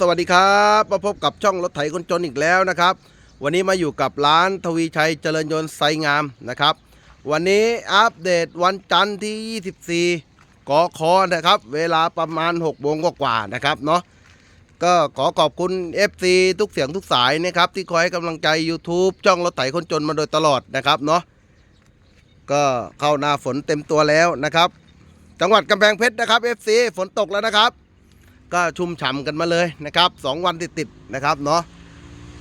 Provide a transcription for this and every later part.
สวัสดีครับมาพบกับช่องรถไถคนจนอีกแล้วนะครับ วันนี้มาอยู่กับร้านทวีชัยเจริญยนต์ไซงามนะครับ วันนี้อัปเดตวันจันทร์ที่ 24กอคอนะครับ เวลาประมาณ6โมงกว่าๆนะครับเนาะก็ขอขอบคุณ FC ทุกเสียงทุกสายนะครับ ที่คอยให้กำลังใจ YouTube ช่องรถไถคนจนมาโดยตลอดนะครับเนาะก็เข้าหน้าฝนเต็มตัวแล้วนะครับ จังหวัดกำแพงเพชรนะครับ FC ฝนตกแล้วนะครับ ก็ชุ่มฉ่ำกันมาเลยนะครับสองวันติดๆนะครับเนาะ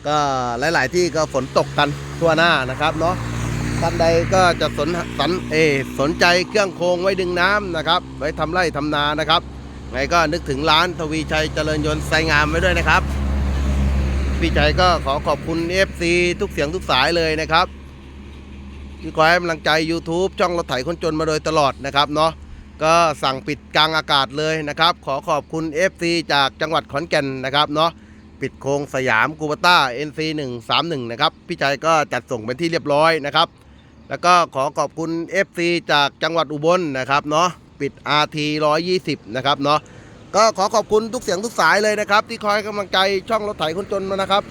ก็หลายๆที่ก็ฝนตกกันทั่วหน้านะครับเนาะท่านใดก็จะสนสันเอสนใจเครื่องโครงไว้ดึงน้ำนะครับ ไว้ทำไร่ทำนานะครับไงก็นึกถึงร้านทวีชัยเจริญยนต์ไซงามไว้ด้วยนะครับ พี่ชัยก็ขอขอบคุณ FC ทุกเสียงทุกสายเลยนะครับที่คอยให้กำลังใจ YouTube ช่องรถไถคนจนมาโดยตลอดนะครับเนาะ ก็สั่งปิดกลางอากาศเลยนะครับ ขอขอบคุณ FC จากจังหวัดขอนแก่นนะครับเนาะปิดโครงสยามกูบต้า NC 131นะครับพี่ชัยก็จัดส่งเป็นที่เรียบร้อยนะครับ แล้วก็ขอขอบคุณ FC จากจังหวัดอุบลนะครับเนาะปิด RT 120นะครับเนาะก็ขอขอบคุณทุกเสียงทุกสายเลยนะครับ ที่คอยกำลังใจช่องรถไถคนจนมานะครับ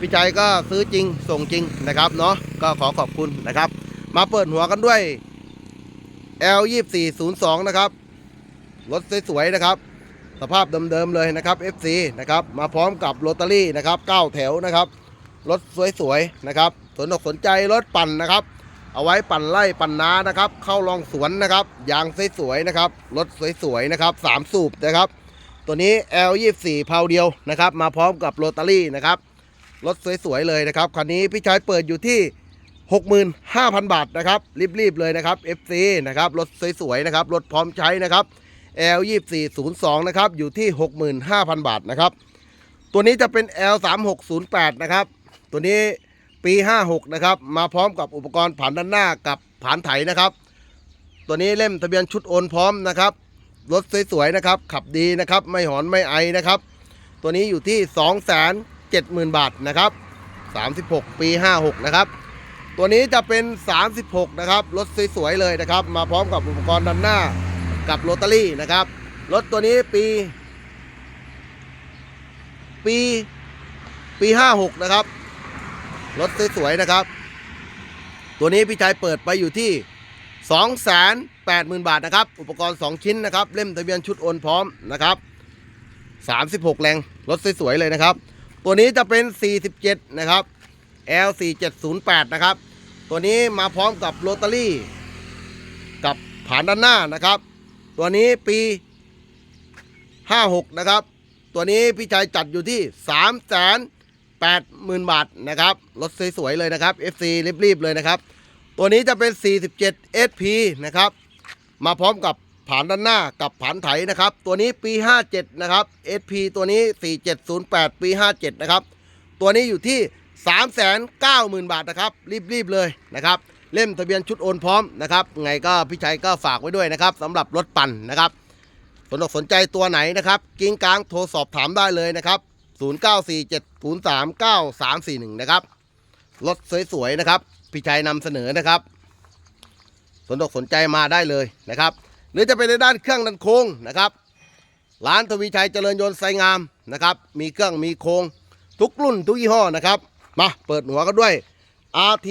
พี่ชัยก็ซื้อจริงส่งจริงนะครับเนาะก็ขอขอบคุณนะครับ มาเปิดหัวกันด้วย L 2 4 0 2นะครับ รถสวยๆนะครับ สภาพเดิมๆเลยนะครับ FC นะครับ มาพร้อมกับโรตารี่นะครับ9แถวนะครับ รถสวยๆนะครับ สนอกสนใจรถปั่นนะครับ เอาไว้ปั่นไล่ปั่นนานะครับ เข้าลองสวนนะครับ ยางสวยๆนะครับ รถสวยๆนะครับสามสูบนะครับ ตัวนี้ L 2 4เพาเดียวนะครับ มาพร้อมกับโรตารี่นะครับ รถสวยๆเลยนะครับ คันนี้พี่ชายเปิดอยู่ที่ 65,000 บาทนะครับรีบๆเลยนะครับ FC นะครับรถสวยๆนะครับรถพร้อมใช้นะครับ L 2 4 0 2 นะครับอยู่ที่ 65,000 บาทนะครับ ตัวนี้จะเป็น L 3 6 0 8 นะครับตัวนี้ปี 56 นะครับ มาพร้อมกับอุปกรณ์ผ่านด้านหน้ากับผ่านไถนะครับ ตัวนี้เล่มทะเบียนชุดโอนพร้อมนะครับรถสวยๆนะครับ ขับดีนะครับ ไม่หอนไม่ไอนะครับ ตัวนี้อยู่ที่ 270,000 บาทนะครับ 36 ปี 56 นะครับ ตัวนี้จะเป็น 36 นะครับ รถสวยๆเลยนะครับ มาพร้อมกับอุปกรณ์ด้านหน้ากับโรตารี่นะครับ รถตัวนี้ปี ปีปี 56 นะครับ รถสวยๆนะครับ ตัวนี้พี่ชายเปิดไปอยู่ที่ 280,000 บาทนะครับ อุปกรณ์ 2 ชิ้นนะครับ เล่มทะเบียนชุดโอนพร้อมนะครับ 36 แรง รถสวยๆเลยนะครับ ตัวนี้จะเป็น 47 นะครับ L 4 7 0 8 นะครับ ตัวนี้มาพร้อมกับโรตารี่ กับผานด้านหน้านะครับ ตัวนี้ปี 56 นะครับ ตัวนี้พี่ชายจัดอยู่ที่ 3 8 0 0 0 0 บาทนะครับ รถสวยๆเลยนะครับ FC รีบๆเลยนะครับ ตัวนี้จะเป็น 47 SP นะครับ มาพร้อมกับผานด้านหน้ากับผานไถนะครับ ตัวนี้ปี 57 นะครับ SP ตัวนี้ 4708 ปี 57 นะครับ ตัวนี้อยู่ที่ 390,000 บาทนะครับ รีบๆเลยนะครับ เล่มทะเบียนชุดโอนพร้อมนะครับไงก็พี่ชัยก็ฝากไว้ด้วยนะครับสำหรับรถปั่นนะครับ สนอกสนใจตัวไหนนะครับ กิ้งกลางโทรสอบถามได้เลยนะครับ 0947039341 นะครับ รถสวยๆนะครับ พี่ชัยนำเสนอนะครับ สนอกสนใจมาได้เลยนะครับ หรือจะเป็นในด้านเครื่องดันโค้งนะครับ ร้านทวีชัยเจริญยนต์ไซงามนะครับ มีเครื่องมีโค้งทุกรุ่นทุกยี่ห้อนะครับ มาเปิดหัวกันด้วย RT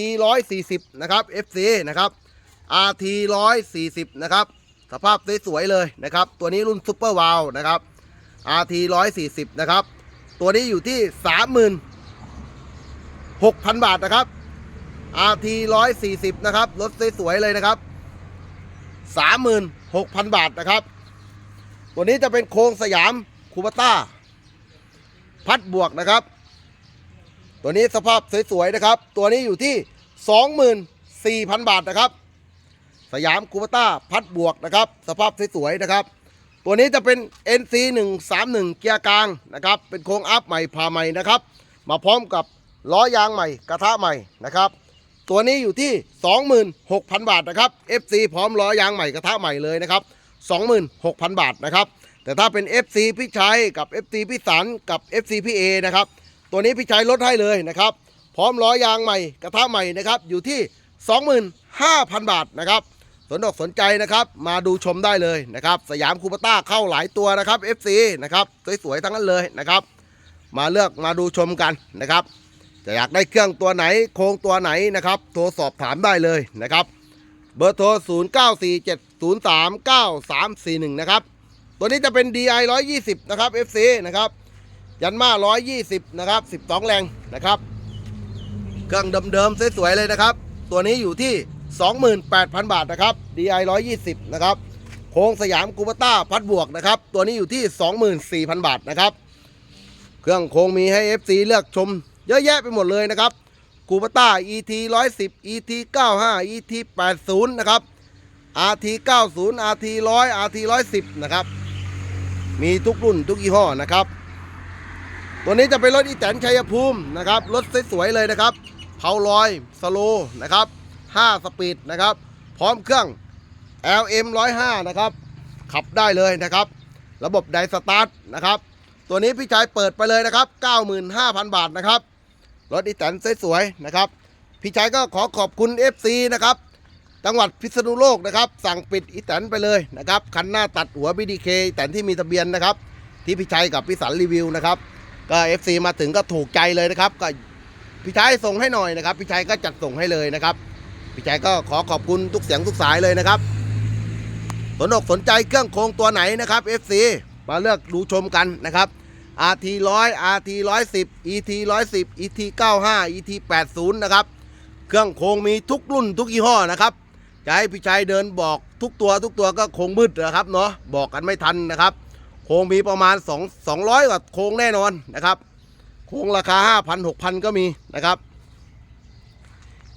140 นะครับ FC นะครับ RT 140 นะครับ สภาพสวยๆเลยนะครับ ตัวนี้รุ่นซุปเปอร์วาลนะครับ RT 140 นะครับ ตัวนี้อยู่ที่ 36,000 บาทนะครับ RT 140 นะครับ รถสวยๆเลยนะครับ 36,000 บาทนะครับ ตัวนี้จะเป็นโครงสยามคูปต้า พัดบวกนะครับ ตัวนี้สภาพสวยๆนะครับ ตัวนี้อยู่ที่ 24,000 บาทนะครับ สยามคูปต้าพัดบวกนะครับ สภาพสวยๆนะครับ ตัวนี้จะเป็น NC 131เกียร์กลางนะครับ เป็นโครงอัพใหม่พาใหม่นะครับ มาพร้อมกับล้อยางใหม่กระทะใหม่นะครับ ตัวนี้อยู่ที่ 26,000 บาทนะครับ FC พร้อมล้อยางใหม่กระทะใหม่เลยนะครับ 26,000 บาทนะครับ แต่ถ้าเป็น FC พี่ชัยกับ FC พี่สันกับ FC พี่เอนะครับ ตัวนี้พี่ชัยลดให้เลยนะครับ พร้อมล้อยางใหม่กระทะใหม่นะครับ อยู่ที่ 25,000 บาทนะครับ สนอกสนใจนะครับ มาดูชมได้เลยนะครับ สยามคูปต้าเข้าหลายตัวนะครับ FC นะครับสวยๆทั้งนั้นเลยนะครับ มาเลือกมาดูชมกันนะครับจะอยากได้เครื่องตัวไหนโครงตัวไหนนะครับ โทรสอบถามได้เลยนะครับ เบอร์โทร 0 9 4 7 0 3 9 3 4 1 นะครับ ตัวนี้จะเป็น DI 120 นะครับ FC นะครับ ยันมา120 นะครับ 12 แรงนะครับ เครื่องเดิมๆสวยๆเลยนะครับ ตัวนี้อยู่ที่ 28,000 บาทนะครับ DI 120 นะครับ โค้งสยามกูปต้าพัดบวกนะครับ ตัวนี้อยู่ที่ 24,000 บาทนะครับ เครื่องโค้งมีให้ FC เลือกชมเยอะแยะไปหมดเลยนะครับกูปต้า ET 110 ET 95 ET 80 นะครับ RT 90 RT 100 RT 110 นะครับ มีทุกรุ่นทุกยี่ห้อนะครับ ตัวนี้จะเป็นรถอีแตนชัยภูมินะครับ รถสวยๆเลยนะครับเผาลอยสโลนะครับ 5 สปีดนะครับ พร้อมเครื่อง LM 105นะครับ ขับได้เลยนะครับ ระบบไดสตาร์ทนะครับ ตัวนี้พี่ชายเปิดไปเลยนะครับ 95,000 บาทนะครับ รถอีแตนสวยๆนะครับ พี่ชายก็ขอขอบคุณ FC นะครับ จังหวัดพิษณุโลกนะครับ สั่งปิดอีแตนไปเลยนะครับ คันหน้าตัดหัว BDK อีแตนที่มีทะเบียนนะครับ ที่พี่ชัยกับพี่สันรีวิวนะครับ ก็ FC มาถึงก็ถูกใจเลยนะครับ ก็พี่ชัยส่งให้หน่อยนะครับ พี่ชัยก็จัดส่งให้เลยนะครับ พี่ชัยก็ขอขอบคุณทุกเสียงทุกสายเลยนะครับ สนอกสนใจเครื่องโครงตัวไหนนะครับ FC มาเลือกดูชมกันนะครับ RT 100 RT 110 ET 110 ET 95 ET 80นะครับ เครื่องโครงมีทุกรุ่นทุกยี่ห้อนะครับจะให้พี่ชัยเดินบอกทุกตัวทุกตัวก็คงมืดนะครับเนาะบอกกันไม่ทันนะครับ โครงมีประมาณ 2 200 กว่าโครงแน่นอนนะครับ โครงราคา 5,000 6,000 ก็มีนะครับ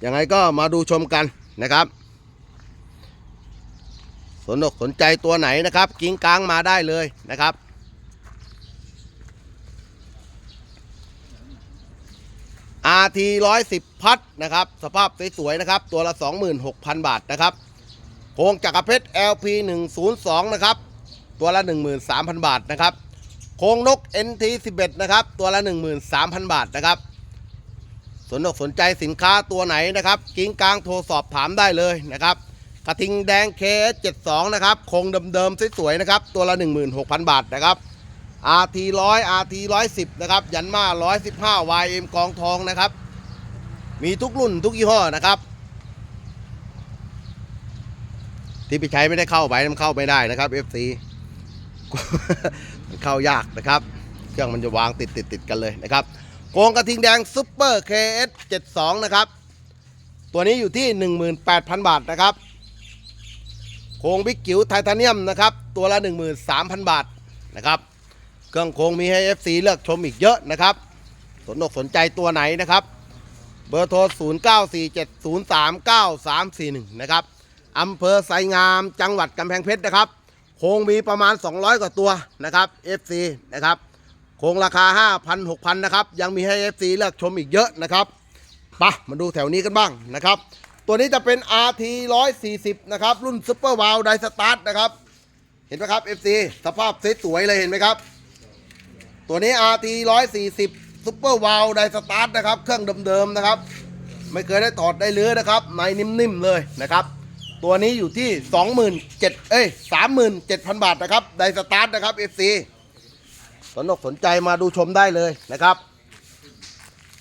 ยังไงก็มาดูชมกันนะครับ สนอกสนใจตัวไหนนะครับ กิ้งกลางมาได้เลยนะครับ RT 110พัดนะครับ สภาพสวยๆนะครับ ตัวละ 26,000 บาทนะครับโครงจักรเพชร LP 102 นะครับ ตัวละ 13,000 บาทนะครับโครงนก NT 11 นะครับ ตัวละ 13,000 บาทนะครับสนอกสนใจสินค้าตัวไหนนะครับกิ้งกลางโทรสอบถามได้เลยนะครับ กระทิงแดง KS72 นะครับโคงเดิมๆสวยๆนะครับ ตัวละ 16,000 บาทนะครับ RT 100 RT 110 นะครับ ยันมา115 YM กองทองนะครับ มีทุกรุ่นทุกยี่ห้อนะครับ ที่พี่ชัยไม่ได้เข้าไปมันเข้าไม่ได้นะครับ FC เข้ายากนะครับ เครื่องมันจะวางติดติดติดกันเลยนะครับโกงกระทิงแดงซุปเปอร์ KS 72นะครับ ตัวนี้อยู่ที่ 18,000 บาทนะครับโครงบิ๊กจิ๋วไทเทเนียมนะครับ ตัวละ 13,000 บาทนะครับเครื่องโครงมีให้ FC เลือกชมอีกเยอะนะครับ สนอกสนใจตัวไหนนะครับ เบอร์โทร 0947039341 นะครับอำเภอไซงามจังหวัดกำแพงเพชรนะครับ โคงมีประมาณ 200 กว่าตัวนะครับ FC นะครับโคงราคา 5,000 6,000นะครับยังมีให้ FC เลือกชมอีกเยอะนะครับไปะมาดูแถวนี้กันบ้างนะครับ ตัวนี้จะเป็น RT 140นะครับรุ่นซุปเปอร์วาลไดสตาร์ทนะครับ เห็นไหมครับ FC สภาพสวยเลยเห็นไหมครับ ตัวนี้ RT 140ซุปเปอร์วาลไดสตาร์ทนะครับ เครื่องเดิมๆนะครับ ไม่เคยได้ถอดได้เลื้อนะครับในนิ่มๆเลยนะครับ ตัวนี้อยู่ที่27,000เอ้ย37,000บาทนะครับไดสตาร์ทนะครับ FC สนอกสนใจมาดูชมได้เลยนะครับ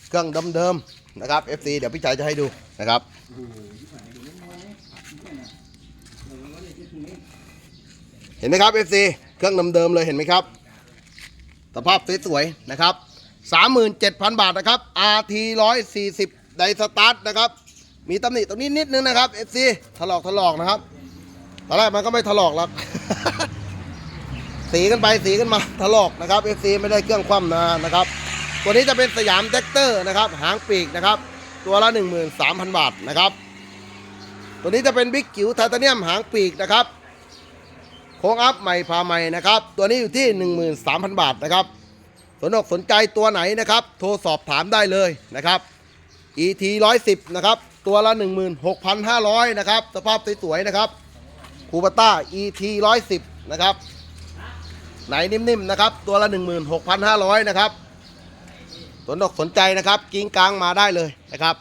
เครื่องเดิมๆนะครับ FC เดี๋ยวพี่ชายจะให้ดูนะครับเห็นไหมครับ FC เครื่องเดิมๆเลยเห็นไหมครับ สภาพสวยๆนะครับ 37,000 บาทนะครับ RT 140 ไดสตาร์ทนะครับ มีตำหนิตรงนี้นิดนึงนะครับ FC ถลอกถลอกนะครับตอนแรกมันก็ไม่ถลอกหรอกสีกันไปสีกันมาถลอกนะครับ FC ไม่ได้เครื่องคว่ำนานะครับ ตัวนี้จะเป็นสยามแท็กเตอร์นะครับ หางปีกนะครับ ตัวละ 13,000 บาทนะครับ ตัวนี้จะเป็นบิ๊กจิ๋วไทเทเนียมหางปีกนะครับโค้งอัพใหม่พาใหม่นะครับ ตัวนี้อยู่ที่ 13,000 บาทนะครับ สนอกสนใจตัวไหนนะครับ โทรสอบถามได้เลยนะครับ ET 110นะครับ ตัวละ 16,500 นะครับ สภาพสวยๆนะครับคูปต้า ET 110 นะครับ ไหนนิ่มๆนะครับ ตัวละ 16,500 นะครับ สนอกสนใจนะครับ กิ้งกลางมาได้เลยนะครับ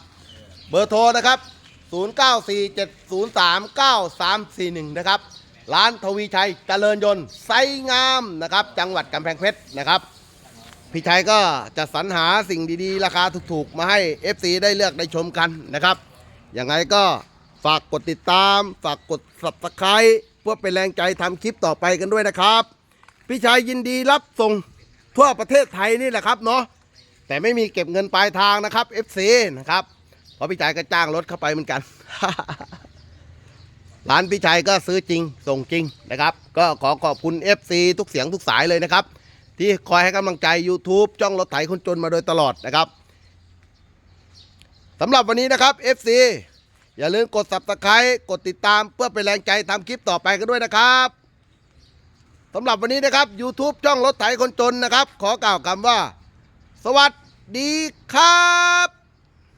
เบอร์โทรนะครับ 0947039341 นะครับ ร้านทวีชัยเจริญยนต์ไซงามนะครับ จังหวัดกำแพงเพชรนะครับพพี่ชัยก็จะสรรหาสิ่งดีๆ ราคาถูกๆ มาให้ FC ได้เลือกได้ชมกันนะครับ ยังไงก็ฝากกดติดตาม ฝากกด subscribe เพื่อเป็นแรงใจทำคลิปต่อไปกันด้วยนะครับ พี่ชัยยินดีรับส่งทั่วประเทศไทยนี่แหละครับเนาะแต่ไม่มีเก็บเงินปลายทางนะครับ FC นะครับเพราะพี่ชัยก็จ้างรถเข้าไปเหมือนกัน ร้านพี่ชัยก็ซื้อจริง ส่งจริงนะครับ ก็ขอขอบคุณ FC ทุกเสียงทุกสายเลยนะครับ ที่คอยให้กำลังใจ YouTube จ้องรถไถคนจนมาโดยตลอดนะครับ สำหรับวันนี้นะครับ FC อย่าลืมกด Subscribe กดติดตามเพื่อเป็นแรงใจทำคลิปต่อไปกันด้วยนะครับสำหรับวันนี้นะครับ YouTube ช่องรถไถคนจนนะครับ ขอกล่าวคำว่า สวัสดีครับ